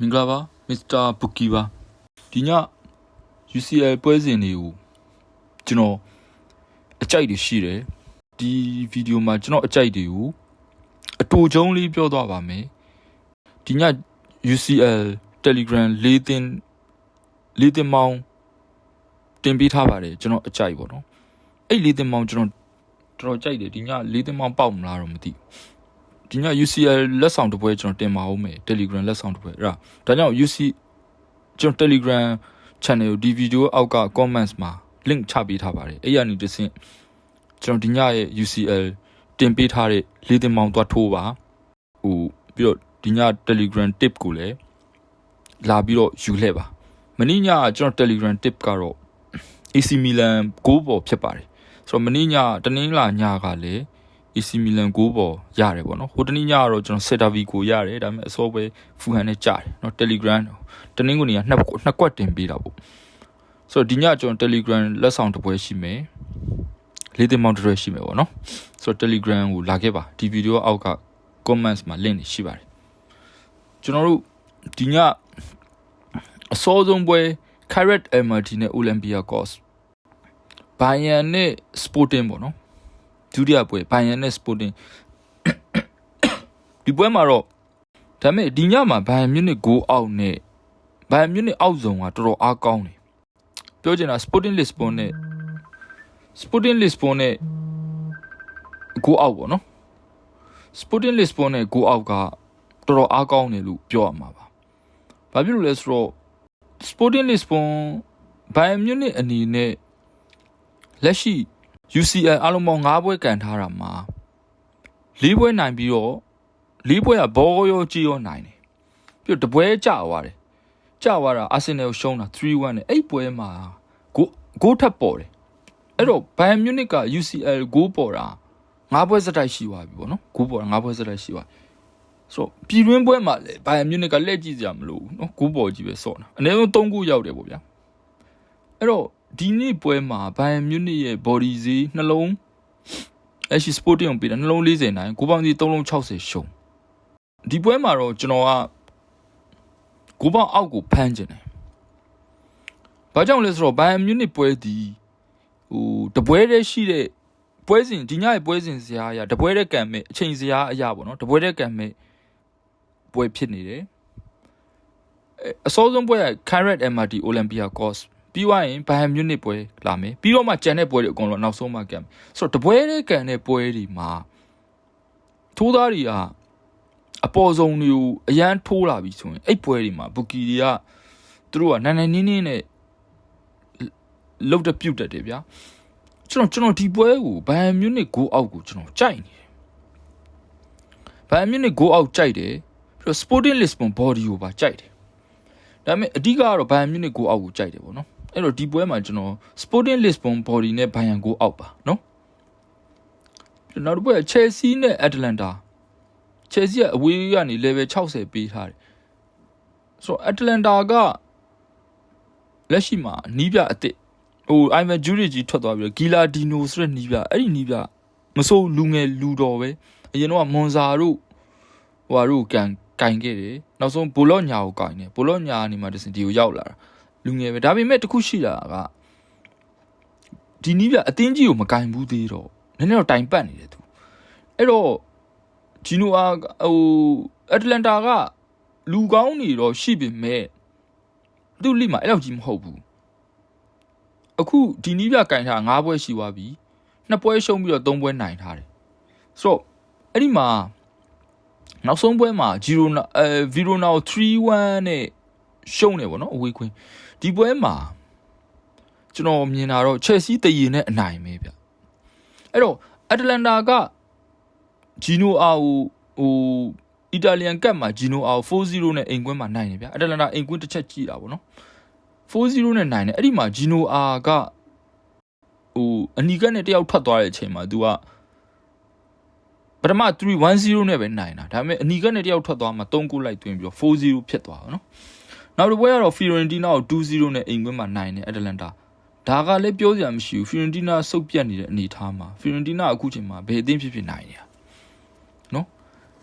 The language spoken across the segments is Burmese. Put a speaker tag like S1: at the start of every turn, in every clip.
S1: မင်္ဂလာပါမစ္စတာဘူကီပါဒီည UCL ပွဲစဉ်တွေကိုကျွန်တော်အကြိုက်တွေရှိတယ်ဒီဗီဒီယိုမှာကျွန်တော်အကြိုက်တွေကိုအတူချုံးလေးပြောသွားပါမယ်ဒီည UCL Telegram လေးသင်လေးသင်မောင်းတင်ပေးထားပါတယ်ကျွန်တော်အကြိုက်ပေါ့နော်အဲ့လေးသင်မောင်းကျွန်တော်တော်တော်ကြိုက်တယ်ဒီညလေးသင်မောင်းပေါက်မလားတော့မသိဘူး ဒီည UCL လက်ဆောင်တစ်ပွဲကျွန်တော်တင်ပါဦးမယ် Telegram လက်ဆောင်တစ်ပွဲအဲ့ဒါဒါကြောင့် UC ကျွန်တော် Telegram channel ကိုဒီ video အောက်က comments မှာ link ချပေးထားပါတယ်အဲ့ရနေတစ်ဆင့်ကျွန်တော်ဒီညရဲ့ UCL တင်ပေးထားတဲ့လေးတင်မောင်သွားထိုးပါဟိုပြီးတော့ဒီည Telegram tip ကိုလည်းလာပြီးတော့ယူလှည့်ပါမနေ့ညကျွန်တော် Telegram tip ကတော့ AC Milan 6ပေါ်ဖြစ်ပါတယ်ဆိုတော့မနေ့ညတနင်္လာညကလည်း AC Milan ကိုပေါ်ရတယ်ပေါ့နော်ဟိုတနေ့ညကတော့ကျွန်တော် Celta Vigo ရတယ်ဒါပေမဲ့အစောပဲ Fulham နဲ့ကြားတယ်နော် Telegram တနေ့ကနေကနှစ်နှစ်ကွက်တင်ပေးတာပေါ့ဆိုတော့ဒီညကျွန်တော် Telegram လက်ဆောင်တစ်ပွဲရှိမယ်လေးတင်မောင်းတစ်ပွဲရှိမယ်ပေါ့နော်ဆိုတော့ Telegram ကိုလာခဲ့ပါဒီဗီဒီယိုအောက်က comments မှာ link တွေရှိပါတယ်ကျွန်တော်တို့ဒီညအစောဆုံးပွဲ Carrot MRT နဲ့ Olympia Cost ဘိုင်ယန်နဲ့ Sporting ပေါ့နော် ဒုတိယပွဲဘိုင်ယန်နဲ့ Sporting ဒီပွဲမှာတော့ဒါပေမဲ့ဒီညမှာဘိုင်ယန်မြူနစ်ဂိုးအောက်နဲ့ဘိုင်ယန်မြူနစ်အောက်ဆောင်ကတော်တော်အားကောင်းတယ်ပြောချင်တာ Sporting Lisbon နဲ့ Sporting Lisbon နဲ့ဂိုးအောက်ပေါ့နော် Sporting Lisbon နဲ့ဂိုးအောက်ကတော်တော်အားကောင်းတယ်လို့ပြောရမှာပါဘာဖြစ်လို့လဲဆိုတော့ Sporting Lisbon ဘိုင်ယန်မြူနစ်အနေနဲ့လက်ရှိ UCL အားလုံးပေါင်း9ပွဲကန်ထားတာမှာ၄ပွဲနိုင်ပြီးတော့၄ပွဲကဘောရောကြီးရောနိုင်တယ်ပြီးတော့တပွဲကျသွားတယ်ကျသွားတာအာဆင်နယ်ကိုရှုံးတာ3-1နဲ့အဲ့ပွဲမှာဂိုးဂိုးထပ်ပေါ်တယ်အဲ့တော့ဘိုင်ယန်မြူနစ်က UCL ဂိုးပေါ်တာ9ပွဲစတိုက်ရှိသွားပြီပေါ့နော်ဂိုးပေါ်တာ9ပွဲစတိုက်ရှိသွားဆိုတော့ပြည်တွင်းပွဲမှာလေဘိုင်ယန်မြူနစ်ကလက်ကြည့်စရာမလိုဘူးနော်ဂိုးပေါ်ကြီးပဲစော့တာအနည်းဆုံး3ဂိုးရောက်တယ်ပေါ့ဗျာအဲ့တော့ ဒီနေ့ပွဲမှာဘိုင်ယန်မြူနစ်ရဲ့ body ဈေးနှလုံးအဲ့ရှိ sporting ကိုပေးတာနှလုံး40နိုင်ကိုပေါင်းစီ3လုံး60ရှုံးဒီပွဲမှာတော့ကျွန်တော်ကကိုပေါင်းအောက်ကိုဖမ်းကျင်တယ်။ဘာကြောင့်လဲဆိုတော့ဘိုင်ယန်မြူနစ်ပွဲဒီဟိုတပွဲတည်းရှိတဲ့ပွဲစဉ်ဒီညရဲ့ပွဲစဉ်စရာအရာတပွဲတည်းကံမဲ့အချိန်စရာအရာပေါ့နော်တပွဲတည်းကံမဲ့ပွဲဖြစ်နေတယ်။အစောဆုံးပွဲက Carrot MRT Olympiacos ပြီးသွားရင်ဘိုင်ယန်မြူနစ်ပွဲလာမယ်ပြီးတော့မှကြံတဲ့ပွဲတွေအကုန်လုံးနောက်ဆုံးမှကံဆိုတော့တပွဲတည်းကံတဲ့ပွဲတွေမှာထိုးသားတွေကအပေါ်ဆုံးတွေကိုအရန်ထိုးလာပြီဆိုရင်အဲ့ပွဲတွေမှာဘူကီတွေကသူတို့ကနိုင်နိုင်နင်းနင်းနဲ့လုတ်တပြုတ်တတ်တယ်ဗျာကျွန်တော်ကျွန်တော်ဒီပွဲကိုဘိုင်ယန်မြူနစ်ဂိုးအောက်ကိုကျွန်တော်ကြိုက်နေတယ်ဘိုင်ယန်မြူနစ်ဂိုးအောက်ကြိုက်တယ်ပြီးတော့ Sporting Lisbon body ကိုပါကြိုက်တယ်ဒါပေမဲ့အဓိကကတော့ဘိုင်ယန်မြူနစ်ဂိုးအောက်ကိုကြိုက်တယ်ပေါ့နော် အဲ့တော့ဒီပွဲမှာကျွန်တော် Sporting Lisbon body နဲ့ဘိုင်ယန်ဂိုးအောက်ပါနော်နောက်တစ်ပွဲ Chelsea နဲ့ Atlanta ချယ်ဆီကအဝေးကနေ level 60ပေးထားတယ်ဆိုတော့ Atlanta ကလက်ရှိမှာနီးပြအစ်စ်ဟို Ivan Juric ကြီးထွက်သွားပြီးတော့ Gila Dino ဆိုတဲ့နီးပြအဲ့ဒီနီးပြမစိုးလူငယ်လူတော်ပဲအရင်တော့မွန်ဇာတို့ဟိုဟာတို့ကန်ကင်ခဲ့တယ်နောက်ဆုံးဘိုလော့ညာကိုကင်တယ်ဘိုလော့ညာကနေမှတစင်ဒီကိုရောက်လာတာ လူငယ်ပဲဒါပေမဲ့တခုရှိတာကဒီနီးပြအတင်းကြီးကိုမကင်ဘူးသေးတော့နည်းနည်းတော့တိုင်ပတ်နေတယ်သူအဲ့တော့ဂျီနိုအာဟိုအတလန်တာကလူကောင်းနေတော့ရှိပေမဲ့သူ့လိမှာအဲ့လောက်ကြီးမဟုတ်ဘူးအခုဒီနီးပြကင်ထား၅ပွဲရှိသွားပြီနှစ်ပွဲရှုံးပြီးတော့၃ပွဲနိုင်ထားတယ်ဆိုတော့အဲ့ဒီမှာနောက်ဆုံးပွဲမှာဂျီရိုနာအဲဗီရိုနာကို3-1နဲ့ ရှုံးတယ်ဗောနော်အဝေးခွင်းဒီပွဲမှာကျွန်တော်မြင်တာတော့ချက်စီတည်ရင်နဲ့အနိုင်ပဲဗျအဲ့တော့အတလန်တာကဂျီနိုအာကိုဟိုအီတာလီယန်ကပ်မှာဂျီနိုအာကို4-0နဲ့အိမ်ကွင်းမှာနိုင်တယ်ဗျာအတလန်တာအိမ်ကွင်းတစ်ချက်ကြည့်တာဗောနော်4-0နဲ့နိုင်တယ်အဲ့ဒီမှာဂျီနိုအာကဟိုအနီကက်နဲ့တယောက်ထွက်သွားတဲ့အချိန်မှာ तू ကပထမ3-1-0နဲ့ပဲနိုင်တာဒါပေမဲ့အနီကက်နဲ့တယောက်ထွက်သွားမှာ3ဂိုးလိုက်သွင်းပြီးတော့4-0ဖြစ်သွားတာနော် နောက်တစ်ပွဲကတော့ Fiorentina ကို2-0နဲ့အိမ်ကွင်းမှာနိုင်တယ်အတလန်တာဒါကလည်းပြောစရာမရှိဘူး Fiorentina စုပ်ပြတ်နေတဲ့အနေအထားမှာ Fiorentina အခုချိန်မှာဘယ်အသင်းဖြစ်ဖြစ်နိုင်နေတာနော်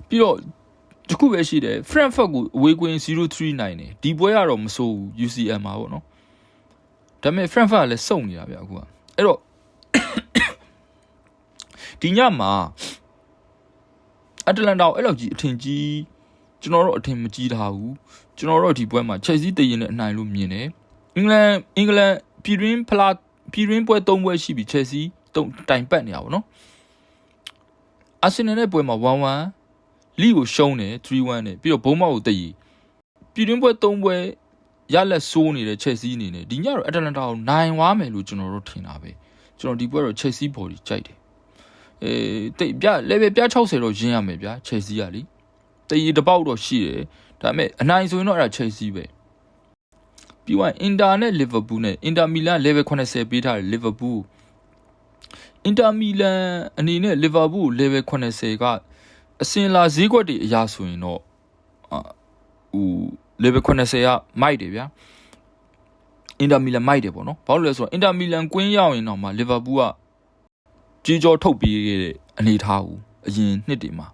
S1: ပြီးတော့တခုပဲရှိတယ် Frankfurt ကိုအဝေးကွင်း039တယ်ဒီပွဲကတော့မဆိုးဘူး UCL မှာပေါ့နော်ဒါပေမဲ့ Frankfurt ကလည်းစုံနေတာဗျအခုကအဲ့တော့ဒီညမှာအတလန်တာကိုအဲ့လောက်ကြီးအထင်ကြီး ကျွန်တော်တို့အထင်မကြီးထားဘူးကျွန်တော်တို့ဒီပွဲမှာ Chelsea တည်ရင်လည်းအနိုင်လို့မြင်တယ်အင်္ဂလန်အင်္ဂလန်ပြည်တွင်းဖလားပြည်တွင်းပွဲ၃ပွဲရှိပြီ Chelsea တုံတိုင်ပတ်နေတာပေါ့နော်အာဆင်နယ်နဲ့ပွဲမှာ1-1လီကိုရှုံးတယ်3-1နဲ့ပြီးတော့ဘုံမောက်ကိုတည်ရီပြည်တွင်းပွဲ၃ပွဲရလက်ဆိုးနေတဲ့ Chelsea အနေနဲ့ဒီညတော့အတလန်တာကိုနိုင်သွားမယ်လို့ကျွန်တော်တို့ထင်တာပဲကျွန်တော်ဒီပွဲတော့ Chelsea body ကြိုက်တယ်အေးတိတ်ပြ level ပြ60တော့ရင်းရမယ်ဗျာ Chelsea ကလीတည်ရီ တစ်ပေါက်တော့ရှိတယ်ဒါပေမဲ့အနိုင်ဆိုရင်တော့အဲ့ဒါ Chelsea ပဲပြီးတော့အင်တာနဲ့ Liverpool နဲ့အင်တာမီလန် level 80ပေးထားတယ် Liverpool အင်တာမီလန်အနေနဲ့ Liverpool level 80ကအစင်လာဈေးကွက်တွေအရာဆိုရင်တော့အာဟို level 80ကမိုက်တယ်ဗျာအင်တာမီလန်မိုက်တယ်ပေါ့နော်ဘာလို့လဲဆိုတော့အင်တာမီလန်ကွင်းရောက်ရင်တော့မှ Liverpool ကကြီးကြောထုတ်ပေးခဲ့တဲ့အနေထားကိုအရင်နှစ်တွေမှာ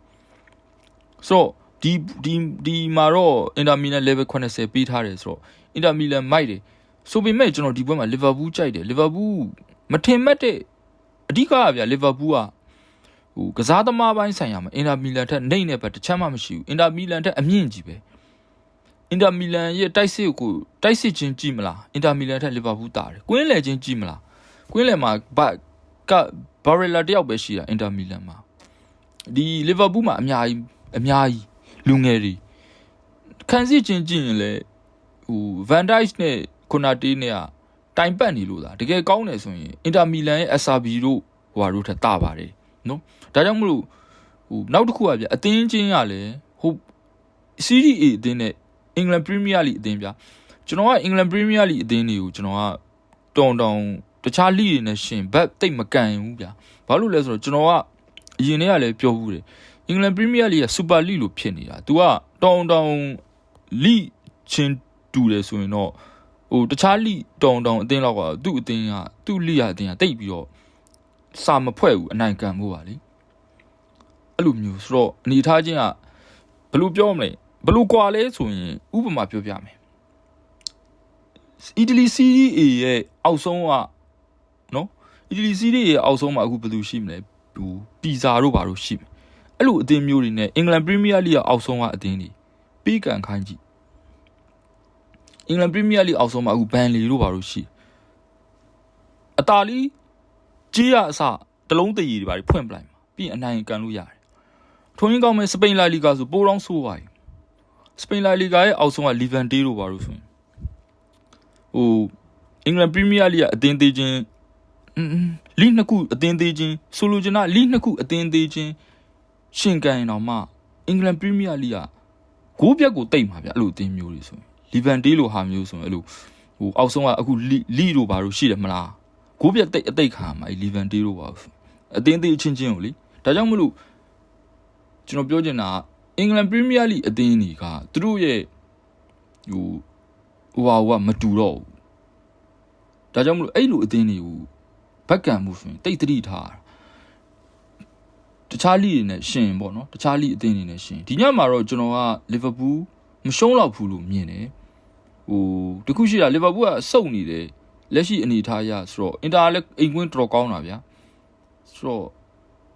S1: ဆိုတော့ ဒီဒီဒီမှာတော့အင်တာမီလန် level 80ပေးထားတယ်ဆိုတော့အင်တာမီလန်မိုက်တယ်ဆိုပေမဲ့ကျွန်တော်ဒီဘက်မှာ Liverpool ကြိုက်တယ် Liverpool မထင်မှတ်တဲ့အဓိကကဗျာ Liverpool ကဟိုကစားသမားပိုင်းဆိုင်ရာမှာအင်တာမီလန်ထက်နှိမ့်နေပဲတစ်ချက်မှမရှိဘူးအင်တာမီလန်ထက်အမြင့်ကြီးပဲအင်တာမီလန်ရဲ့တိုက်စစ်ကိုတိုက်စစ်ချင်းကြည့်မလားအင်တာမီလန်ထက်လီဗာပူးတာတယ်ကွင်းလေချင်းကြည့်မလားကွင်းလေမှာဘာကဘာရလာတယောက်ပဲရှိတာအင်တာမီလန်မှာဒီလီဗာပူးမှာအများကြီးအများကြီး လူငယ်တွေခံစစ်ချင်းကြည့်ရင်လေဟိုဗန်ဒိုက်နဲ့ကွန်နာတီနဲ့ကတိုင်ပတ်နေလို့လားတကယ်ကောင်းတယ်ဆိုရင်အင်တာမီလန်ရဲ့ SRB တို့ဟိုဟာတို့ထက်တာပါတယ်နော်ဒါကြောင့်မလို့ဟိုနောက်တစ်ခုကဗျအသင်းချင်းကလည်းဟို Serie A အသင်းနဲ့အင်္ဂလန်ပရီးမီးယားလိအသင်းဗျကျွန်တော်ကအင်္ဂလန်ပရီးမီးယားလိအသင်းတွေကိုကျွန်တော်ကတုံတုံတခြားလိတွေနဲ့ရှင်ဘက်တိတ်မကန်ဘူးဗျဘာလို့လဲဆိုတော့ကျွန်တော်ကအရင်တည်းကလည်းပြောဘူးတယ် အင်္ဂလန်ပရီးမီးယားလိကစူပါလိလို့ဖြစ်နေတာ तू ကတုံတုံလိချင်းတူတယ်ဆိုရင်တော့ဟိုတခြားလိတုံတုံအသင်းလောက်ကသူ့အသင်းကသူ့လိရအသင်းကတိတ်ပြီးတော့စာမဖွဲ့ဘူးအနိုင်ကန်မှုပါလေအဲ့လိုမျိုးဆိုတော့အနေထားချင်းကဘယ်လိုပြောမလဲဘယ်လိုကွာလဲဆိုရင်ဥပမာပြောပြမယ်အီတလီစီးရီး A ရဲ့အောက်ဆုံးကနော်အီတလီစီးရီး A ရဲ့အောက်ဆုံးမှာအခုဘယ်သူရှိမလဲဟိုပီဇာတို့ဘာတို့ရှိမယ် အဲ့လိုအသင်းမျိုးတွေနဲ့အင်္ဂလန်ပရီးမီးယားလိရဲ့အောက်ဆုံးကအသင်းတွေပြီးကန်ခိုင်းကြည့်အင်္ဂလန်ပရီးမီးယားလိအောက်ဆုံးမှာအခုဘန်လီတို့ဘာတို့ရှိအတာလီကြီးရအစတလုံးတည်ရည်တွေဘာတွေဖွင့်ပလိုက်မှာပြီးရင်အနိုင်ကန်လို့ရတယ်ထုံးရင်ကောင်းမဲ့စပိန်လာလီဂါဆိုပိုးတောင်းဆိုးပါ යි စပိန်လာလီဂါရဲ့အောက်ဆုံးကလီဗန်တေးတို့ဘာလို့ဆိုရင်ဟိုအင်္ဂလန်ပရီးမီးယားလိကအတင်းသေးချင်းလိနှစ်ခုအတင်းသေးချင်းဆိုလိုချင်တာလိနှစ်ခုအတင်းသေးချင်း ရှင်ကန်ရင်တော့မှအင်္ဂလန်ပရီးမီးယားလိကဂိုးပြက်ကိုတိတ်မှာဗျအဲ့လိုအတင်းမျိုးတွေဆိုရင်လီဗန်တေးလိုဟာမျိုးဆိုရင်အဲ့လိုဟိုအောက်ဆုံးကအခုလီလီတို့ဘာလို့ရှိတယ်မလားဂိုးပြက်တိတ်အတိတ်ခါမှာလီဗန်တေးတို့ပါဆိုအတင်းသေးချင်းချင်းကိုလေဒါကြောင့်မလို့ကျွန်တော်ပြောချင်တာကအင်္ဂလန်ပရီးမီးယားလိအသင်းတွေကသူတို့ရဲ့ဟိုဟိုဟာကမတူတော့ဘူးဒါကြောင့်မလို့အဲ့လိုအသင်းတွေကိုဘက်ကံမှုဆိုရင်တိတ်တတိထားတ ခြားလိတွေနဲ့ရှင်ပေါ့နော်တခြားလိအသင်းတွေနဲ့ရှင်ဒီညမှာတော့ကျွန်တော်ကလီဗာပူးမရှုံးတော့ဘူးလို့မြင်တယ်ဟိုတခုရှိတာလီဗာပူးကစုံနေတယ်လက်ရှိအနေထားရဆိုတော့အင်တာလည်းအိမ်ကွင်းတော်ကောင်းတာဗျာဆိုတော့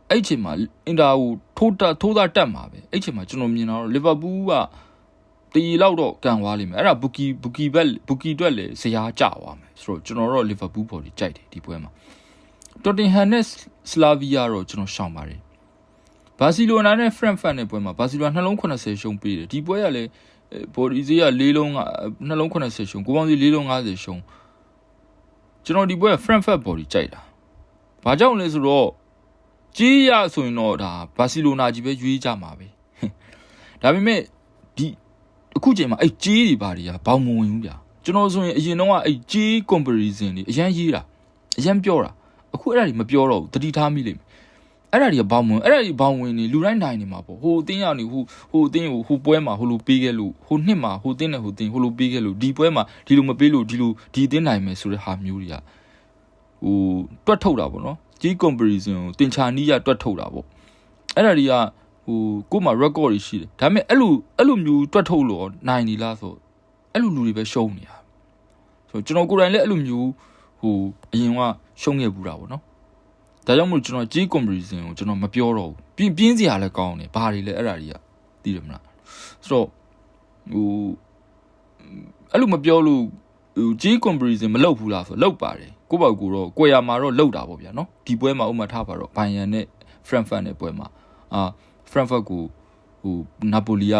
S1: အဲ့ချိန်မှာအင်တာကိုထိုးတာထိုးတာတက်မှာပဲအဲ့ချိန်မှာကျွန်တော်မြင်တော့လီဗာပူးကတရီလောက်တော့ကန်သွားလိမ့်မယ်အဲ့ဒါဘူကီဘူကီဘက်ဘူကီအတွက်လည်းဇရာကျသွားမယ်ဆိုတော့ကျွန်တော်တော့လီဗာပူးပေါ်ဒီကြိုက်တယ်ဒီပွဲမှာတော်တင်ဟန်နဲ့စလာဗီယာတော့ကျွန်တော်ရှောင်ပါတယ် ဘာစီလိုနာနဲ့ဖရန့်ဖတ်နဲ့ပွဲမှာဘာစီလိုနာနှလုံး80ရှုံးပေးတယ်ဒီပွဲကလည်းဘော်ဒီဇီက၄လုံးကနှလုံး80ရှုံးကိုပေါင်းစီ၄လုံး50ရှုံးကျွန်တော်ဒီပွဲ Frankfurt body ကြိုက်တာ။ဘာကြောင့်လဲဆိုတော့ကြီးရဆိုရင်တော့ဒါဘာစီလိုနာကြီးပဲရွေးကြမှာပဲ။ဒါပေမဲ့ဒီအခုချိန်မှာအဲ့ကြီးတွေဘာတွေကဘောင်မဝင်ဘူးဗျာ။ကျွန်တော်ဆိုရင်အရင်တော့အဲ့ကြီး comparison တွေအရန်ရေးတာအရန်ပြောတာအခုအဲ့ဒါတွေမပြောတော့ဘူးတတိထားမိလိမ့်မယ်။ အဲ့ဒါတွေကဘောင်ဝင်အဲ့ဒါတွေဘောင်ဝင်နေလူတိုင်းတိုင်းနေမှာပေါ့ဟိုအတင်းရောက်နေဟိုဟိုအတင်းကိုဟိုပွဲမှာဟိုလိုပေးခဲ့လို့ဟိုနှစ်မှာဟိုတင်းနဲ့ဟိုတင်းဟိုလိုပေးခဲ့လို့ဒီပွဲမှာဒီလိုမပေးလို့ဒီလိုဒီအတင်းနိုင်မယ်ဆိုတဲ့ဟာမျိုးတွေကဟိုတွတ်ထုတ်တာပေါ့နော်ကြီး comparison ကိုတင်ချာနီးရတွတ်ထုတ်တာပေါ့အဲ့ဒါတွေကဟိုကို့မှာ record တွေရှိတယ်ဒါပေမဲ့အဲ့လိုအဲ့လိုမျိုးတွက်ထုတ်လို့နိုင်နေလားဆိုအဲ့လိုလူတွေပဲရှုံးနေတာဆိုကျွန်တော်ကိုယ်တိုင်လည်းအဲ့လိုမျိုးဟိုအရင်ကရှုံးခဲ့ဘူးတာပေါ့နော် ဒါကြောင့်မို့ကျွန်တော်ကြီး comparison ကိုကျွန်တော်မပြောတော့ဘူးပြင်းပြင်းစရာလည်းကောင်းတယ်ဘာတွေလဲအဲ့ဒါတွေကသိတယ်မလားဆိုတော့ဟိုအဲ့လိုမပြောလို့ဟိုကြီး comparison မလုပ်ဘူးလားဆိုလုပ်ပါတယ်ကိုယ့်ဘောက်ကိုတော့ကိုယ်ရမှာတော့လုပ်တာပေါ့ဗျာနော်ဒီပွဲမှာဥမာထားပါတော့ဘိုင်ယန်နဲ့ Frankfurt နဲ့ပွဲမှာအာ Frankfurt ကိုဟိုနာပိုလီက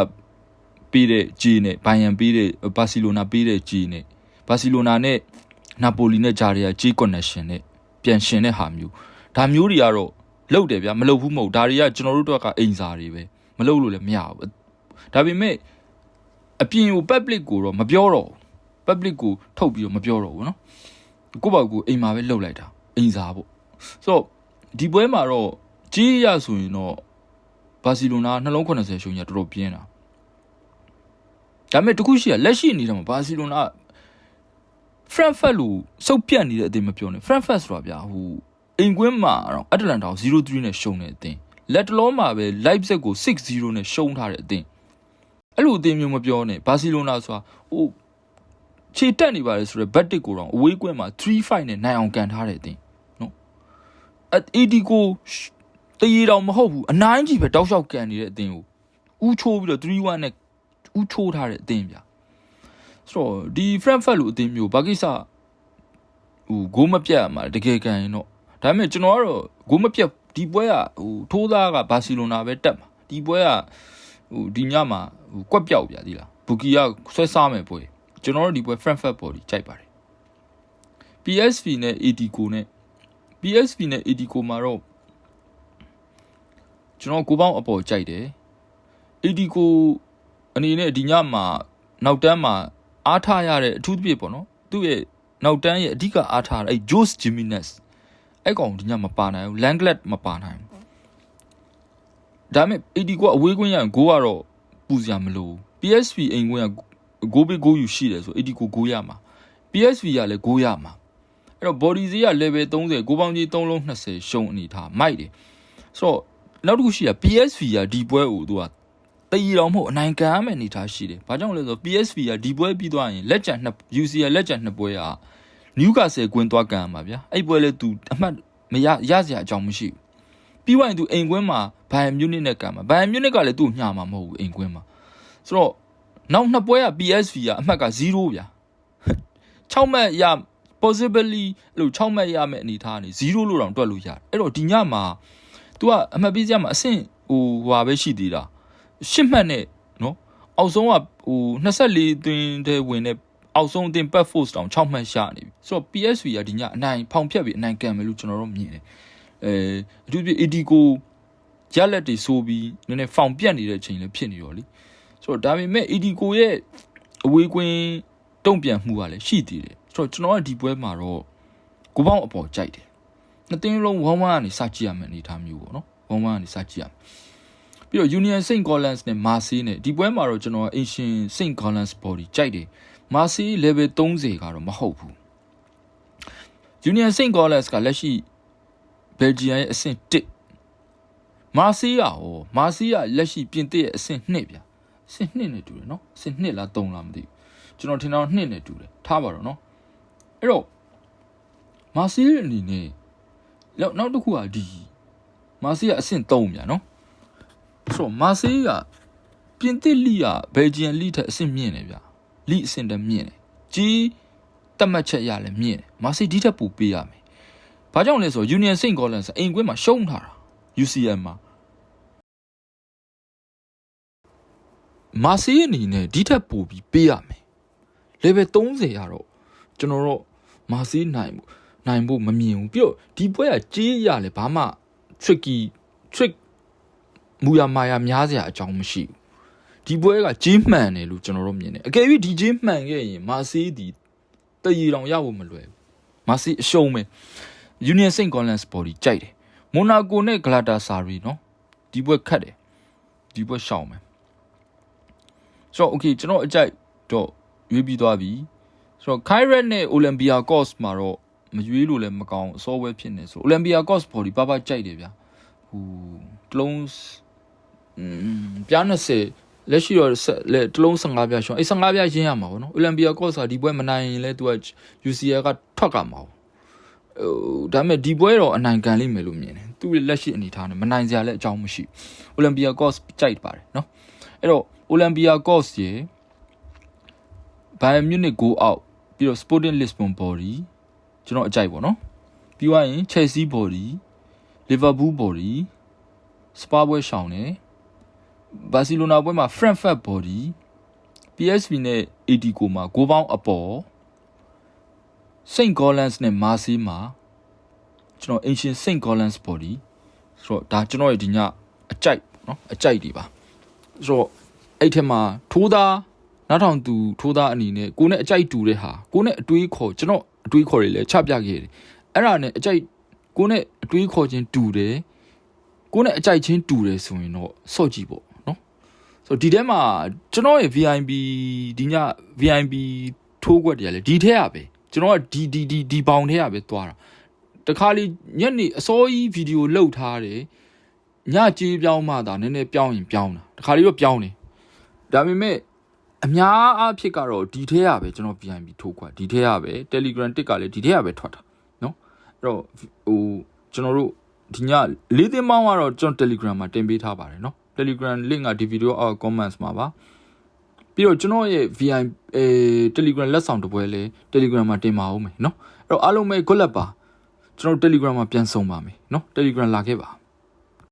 S1: ပေးတဲ့ဂျီနဲ့ဘိုင်ယန်ပေးတဲ့ဘာစီလိုနာပေးတဲ့ဂျီနဲ့ဘာစီလိုနာနဲ့နာပိုလီနဲ့ဂျာရီယာဂျီ connection နဲ့ပြန်ရှင်တဲ့ဟာမျိုး ဒါမျိုးတွေကတော့လုတ်တယ်ဗျာမလုတ်ဘူးမဟုတ်ဒါတွေကကျွန်တော်တို့တော့ကအိမ်စာတွေပဲမလုတ်လို့လည်းမရဘူးဒါပေမဲ့အပြင်ကို public ကိုတော့မပြောတော့ဘူး public ကိုထုတ်ပြီးတော့မပြောတော့ဘူးเนาะကိုယ့်ဘာကိုအိမ်မှာပဲလုတ်လိုက်တာအိမ်စာပေါ့ဆိုတော့ဒီပွဲမှာတော့ကြီးရဆိုရင်တော့ဘာစီလိုနာနှလုံး80ရှုံးကြီးတော်တော်ပြင်းတာဒါပေမဲ့တခုရှိရလက်ရှိအနေနဲ့မှာဘာစီလိုနာ Frankfurt လို့စုပ်ပြတ်နေတဲ့အသင်းမပြောနဲ့ Frankfurt ဆိုတာဗျာဟို အိမ်ကွင်းမှာတော့ Atlanta ကို0-3နဲ့ရှုံးတဲ့အသင်းလက်တလုံးမှာပဲ Leipzig ကို6-0နဲ့ရှုံးထားတဲ့အသင်းအဲ့လိုအသင်းမျိုးမပြောနဲ့ဘာစီလိုနာဆိုတာဟိုခြေတက်နေပါလေဆိုတော့ bet ကိုတော့အဝေးကွင်းမှာ3-5နဲ့နိုင်အောင်ကန်ထားတဲ့အသင်းနော်အဲ့ AD ကိုတရေတောင်မဟုတ်ဘူးအနိုင်ကြီးပဲတောက်လျှောက်ကန်နေတဲ့အသင်းကိုဥချိုးပြီးတော့3-1နဲ့ဥချိုးထားတဲ့အသင်းဗျာဆိုတော့ဒီ Frankfurt လို့အသင်းမျိုးဘာကိစ္စဟိုဂိုးမပြတ်မှာတကယ်ကန်ရင်တော့ ဒါပေမဲ့ကျွန်တော်ကတော့ဂိုးမပြတ်ဒီပွဲကဟိုထိုးသားကဘာစီလိုနာပဲတက်မှာဒီပွဲကဟိုဒီညမှာဟိုကွက်ပြောက်ပြသီလားဘူကီကဆွဲစားမယ်ပွဲကျွန်တော်တို့ဒီပွဲ Frankfurt ပေါ်ဒီကြိုက်ပါတယ် PSV နဲ့ AD ကိုနဲ့ PSV နဲ့ AD ကိုမှာတော့ကျွန်တော်ကိုပေါင်းအပေါ်ကြိုက်တယ် AD ကိုအနေနဲ့ဒီညမှာနောက်တန်းမှာအားထားရတဲ့အထူးသဖြင့်ပေါ့နော်သူ့ရဲ့နောက်တန်းရဲ့အဓိကအားထားတာအဲ Jose Jimenez အဲ့ကောင်ဒီညမပါနိုင်ဘူး Langlet မပါနိုင်ဘူးဒါပေမဲ့ AD ကအဝေးကွင်းရရင်ဂိုးကတော့ပူစရာမလိုဘူး PSV အိမ်ကွင်းကဂိုးပေးဂိုးယူရှိတယ်ဆို AD ကိုဂိုးရမှာ PSV ကလည်းဂိုးရမှာအဲ့တော့ body ဈေးက level 30ဂိုးပေါင်းကြီး3လုံး20ရှုံအနေထားမိုက်တယ်ဆိုတော့နောက်တစ်ခုရှိတာ PSV ကဒီပွဲကိုသူကတရီတော်မဟုတ်အနိုင်ခံရမယ့်အနေထားရှိတယ်။ဘာကြောင့်လဲဆိုတော့ PSV ကဒီပွဲပြီးသွားရင်လက်ကျန်နှစ် UCL လက်ကျန်နှစ်ပွဲက နယူကာဆယ်ကွင်းသွားကန်ရမှာဗျာ။အဲ့ပွဲလဲသူအမှတ်မရရစရာအကြောင်းမရှိဘူး။ပြီးသွားရင်သူအိမ်ကွင်းမှာဘိုင်မြူနစ်နဲ့ကန်မှာဘိုင်မြူနစ်ကလည်းသူ့ညှာမှာမဟုတ်ဘူးအိမ်ကွင်းမှာ။ဆိုတော့နောက်နှစ်ပွဲက PSV ကအမှတ်က0ဗျာ။6မှတ်ရ possibly အဲ့လို6မှတ်ရမယ့်အနေထားနေ0လို့တောင်တွက်လို့ရတယ်။အဲ့တော့ဒီညမှာ तू ကအမှတ်ပေးစရာမှာအဆင့်ဟိုဟွာပဲရှိသေးတာရှစ်မှတ်နဲ့နော်အောက်ဆုံးကဟို24သွင်းတဲ့ဝင်တဲ့ အောက်ဆုံးအသင်း Pet Force တောင်6မှတ်ရနေပြီဆိုတော့ PSV ကဒီညအနိုင်ဖောင်ဖြတ်ပြီးအနိုင်ကန်မယ်လို့ကျွန်တော်တို့မြင်တယ်အဲအထူးဖြင့် AD ကိုရလက်တွေဆိုပြီးနည်းနည်းဖောင်ပြတ်နေတဲ့အချိန်လည်းဖြစ်နေရောလေဆိုတော့ဒါပေမဲ့ AD ကိုရဲ့အဝေးကွင်းတုံ့ပြန်မှုကလည်းရှိသေးတယ်ဆိုတော့ကျွန်တော်ကဒီပွဲမှာတော့ကိုပေါင်းအပေါ်ကြိုက်တယ်နှစ်တင်းလုံးဝမ်းဝမ်းကနေစကြည့်ရမယ်အနေထားမျိုးပေါ့နော်ဝမ်းဝမ်းကနေစကြည့်ရမယ်ပြီးတော့ Union Saint Collins နဲ့ Marseille နဲ့ဒီပွဲမှာတော့ကျွန်တော် Ancient Saint Collins body ကြိုက်တယ် Marseille level 30ကတော့မဟုတ်ဘူး Union Saint Collins ကလက်ရှိ Belgium ရဲ့အဆင့်1 Marseille อ่ะဟော Marseille ကလက်ရှိပြင်သစ်ရဲ့အဆင့်2ဗျာအဆင့်2နဲ့တူတယ်နော်အဆင့်2လား3လားမသိဘူးကျွန်တော်ထင်တော့2နဲ့တူတယ်ထားပါတော့နော်အဲ့တော့ Marseille အနေနဲ့နောက်နောက်တစ်ခုကဒီ Marseille ကအဆင့်3ဗျာနော်ဆိုတော့ Marseille ကပြင်သစ်လိကဘယ်ဂျီယန်လိထက်အဆင့်မြင့်တယ်ဗျာ လိအဆင့်တည်းမြင့်တယ်ကြီးတတ်မှတ်ချက်ရလဲမြင့်တယ် Marseille ဒီထက်ပိုပေးရမယ်ဘာကြောင့်လဲဆိုတော့ Union Saint Collins အိမ်ကွင်းမှာရှုံးထားတာ UCL မှာ Marseille အနေနဲ့ဒီထက်ပိုပြီးပေးရမယ် level 30ရတော့ကျွန်တော်တို့ Marseille နိုင်မှုနိုင်ဖို့မမြင်ဘူးပြီးတော့ဒီပွဲကကြေးရလဲဘာမှ tricky trick မူရမာယာများစရာအကြောင်းမရှိဘူး ဒီပွဲကကြေးမှန်တယ်လို့ကျွန်တော်တို့မြင်တယ်အကယ်၍ဒီကြေးမှန်ခဲ့ရင်မာဆေးဒီတရီတောင်ရဖို့မလွယ်ဘူးမာဆေးအရှုံးပဲ Union Saint Collins body ကြိုက်တယ်မိုနာကိုနဲ့ဂလာတာဆာရီနော်ဒီပွဲခတ်တယ်ဒီပွဲရှောင်းမယ်ဆိုတော့ okay ကျွန်တော်အကြိုက်တော့ရွေးပြီးသွားပြီဆိုတော့ Kairat နဲ့ Olympia Cost မှာတော့မရွေးလို့လည်းမကောင်းအစောပွဲဖြစ်နေဆို Olympia Cost body ပါပါကြိုက်တယ်ဗျာဟိုတလုံးอืมပြား20 လက်ရှိတော့ဆက်လက်တစ်လုံး15ပြားရှောင်းအဲ့15ပြားရင်းရမှာပေါ့နော်အိုလံပီယာကော့ဆိုတာဒီပွဲမနိုင်ရင်လဲသူက UCL ကထွက်ကမှာပေါ့ဟိုဒါပေမဲ့ဒီပွဲတော့အနိုင်ကန်လိမ့်မယ်လို့မြင်တယ်သူ့ရဲ့လက်ရှိအနေထားနဲ့မနိုင်စရာလည်းအကြောင်းမရှိအိုလံပီယာကော့ကြိုက်ပါတယ်နော်အဲ့တော့အိုလံပီယာကော့ရေဘိုင်မြူနစ်ကိုအောက်ပြီးတော့ Sporting Lisbon body ကျွန်တော်အကြိုက်ပေါ့နော်ပြီးသွားရင် Chelsea body Liverpool body စပါပွဲရှောင်းတယ် ဘာစီလိုနာပွဲမှာ Frankfurt body PSV နဲ့ AD ကိုမှာဂိုးပေါင်းအပေါ် St. Collins နဲ့ Marseille မှာကျွန်တော် Ancient St. Collins body ဆိုတော့ဒါကျွန်တော်ရဲ့ဒီညအကြိုက်เนาะအကြိုက်တွေပါဆိုတော့အဲ့ထက်မှာထိုးသားနောက်ထောင်သူထိုးသားအနေနဲ့ကိုနဲ့အကြိုက်တူတဲ့ဟာကိုနဲ့အတွေးခေါ်ကျွန်တော်အတွေးခေါ်တွေလည်းချပြခဲ့တယ်အဲ့ဒါနဲ့အကြိုက်ကိုနဲ့အတွေးခေါ်ခြင်းတူတယ်ကိုနဲ့အကြိုက်ချင်းတူတယ်ဆိုရင်တော့စော့ကြည့်ပေါ့နော် ဆိုတော့ဒီထဲမှာကျွန်တော်ရဲ့ VIP ဒီည VIP ထိုးခွက်တွေကလည်းဒီထဲရပဲကျွန်တော်ကဒီဒီဒီဒီဘောင်ထဲရပဲသွားတာတခါလေညနေအစောကြီးဗီဒီယိုလှုပ်ထားတယ်ညကြေးပြောင်းမှသာနည်းနည်းပြောင်းရင်ပြောင်းတာတခါလေတော့ပြောင်းတယ်ဒါပေမဲ့အများအားဖြင့်ကတော့ဒီထဲရပဲကျွန်တော် VIP ထိုးခွက်ဒီထဲရပဲ Telegram တစ်ကလည်းဒီထဲရပဲထွက်တာနော်အဲ့တော့ဟိုကျွန်တော်တို့ဒီညလေးသိန်းပေါင်းကတော့ကျွန်တော် Telegram မှာတင်ပေးထားပါတယ်နော် Telegram link ကဒီဗီဒီယိုအောက် comments မှာပါပြီးတော့ကျွန်တော်ရဲ့ VI အဲ Telegram လက်ဆောင်တစ်ပွဲလေး Telegram မှာတင်ပါဦးမယ်เนาะအဲ့တော့အားလုံးပဲ good luck ပါကျွန်တော် Telegram မှာပြန်ဆုံပါမယ်เนาะ Telegram လာခဲ့ပါ